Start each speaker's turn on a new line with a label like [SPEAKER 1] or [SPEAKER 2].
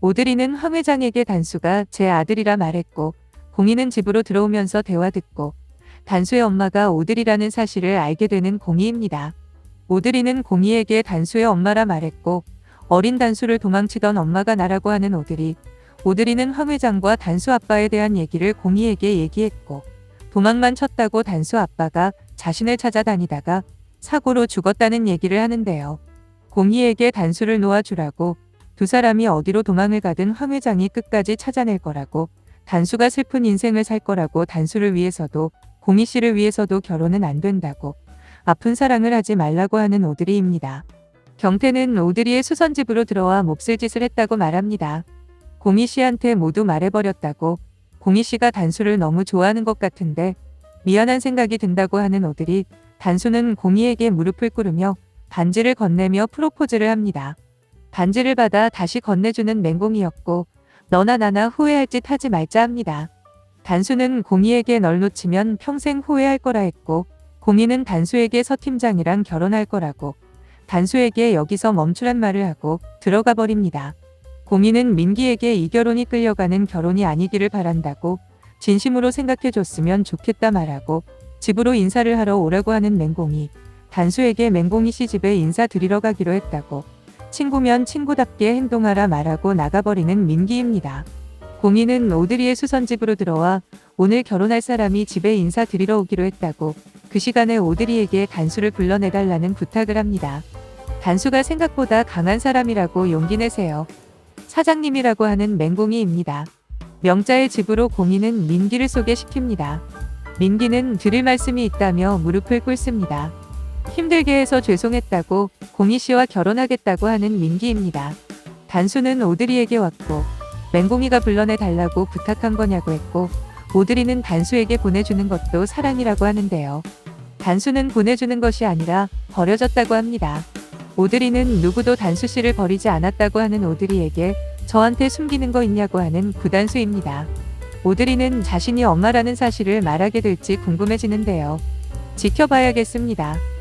[SPEAKER 1] 오드리는 황 회장에게 단수가 제 아들이라 말했고 공희는 집으로 들어오면서 대화 듣고 단수의 엄마가 오드리라는 사실을 알게 되는 공희입니다. 오드리는 공희에게 단수의 엄마라 말했고 어린 단수를 도망치던 엄마가 나라고 하는 오드리. 오드리는 황 회장과 단수 아빠에 대한 얘기를 공희에게 얘기했고 도망만 쳤다고 단수 아빠가 자신을 찾아다니다가 사고로 죽었다는 얘기를 하는데요. 공희에게 단수를 놓아주라고 두 사람이 어디로 도망을 가든 황 회장이 끝까지 찾아낼 거라고 단수가 슬픈 인생을 살 거라고 단수를 위해서도 공희 씨를 위해서도 결혼은 안 된다고 아픈 사랑을 하지 말라고 하는 오드리입니다. 경태는 오드리의 수선집으로 들어와 몹쓸 짓을 했다고 말합니다. 공희 씨한테 모두 말해버렸다고 공희 씨가 단수를 너무 좋아하는 것 같은데 미안한 생각이 든다고 하는 오드리 단수는 공희에게 무릎을 꿇으며 반지를 건네며 프로포즈를 합니다. 반지를 받아 다시 건네주는 맹공이었고 너나 나나 후회할 짓 하지 말자 합니다. 단수는 공희에게 널 놓치면 평생 후회할 거라 했고 공희는 단수에게 서 팀장이랑 결혼할 거라고 단수에게 여기서 멈추란 말을 하고 들어가 버립니다. 공희는 민기에게 이 결혼이 끌려가는 결혼이 아니기를 바란다고 진심으로 생각해 줬으면 좋겠다 말하고 집으로 인사를 하러 오라고 하는 맹공이 단수에게 맹공이 씨 집에 인사드리러 가기로 했다고 친구면 친구답게 행동하라 말하고 나가버리는 민기입니다. 공희는 오드리의 수선집으로 들어와 오늘 결혼할 사람이 집에 인사드리러 오기로 했다고 그 시간에 오드리에게 단수를 불러내달라는 부탁을 합니다. 단수가 생각보다 강한 사람이라고 용기 내세요. 사장님이라고 하는 맹공이입니다. 명자의 집으로 공희는 민기를 소개시킵니다. 민기는 드릴 말씀이 있다며 무릎을 꿇습니다. 힘들게 해서 죄송했다고 공희 씨와 결혼하겠다고 하는 민기입니다. 단수는 오드리에게 왔고 맹공이가 불러내 달라고 부탁한 거냐고 했고 오드리는 단수에게 보내주는 것도 사랑이라고 하는데요. 단수는 보내주는 것이 아니라 버려졌다고 합니다. 오드리는 누구도 단수 씨를 버리지 않았다고 하는 오드리에게 저한테 숨기는 거 있냐고 하는 구단수입니다. 오드리는 자신이 엄마라는 사실을 말하게 될지 궁금해지는데요. 지켜봐야겠습니다.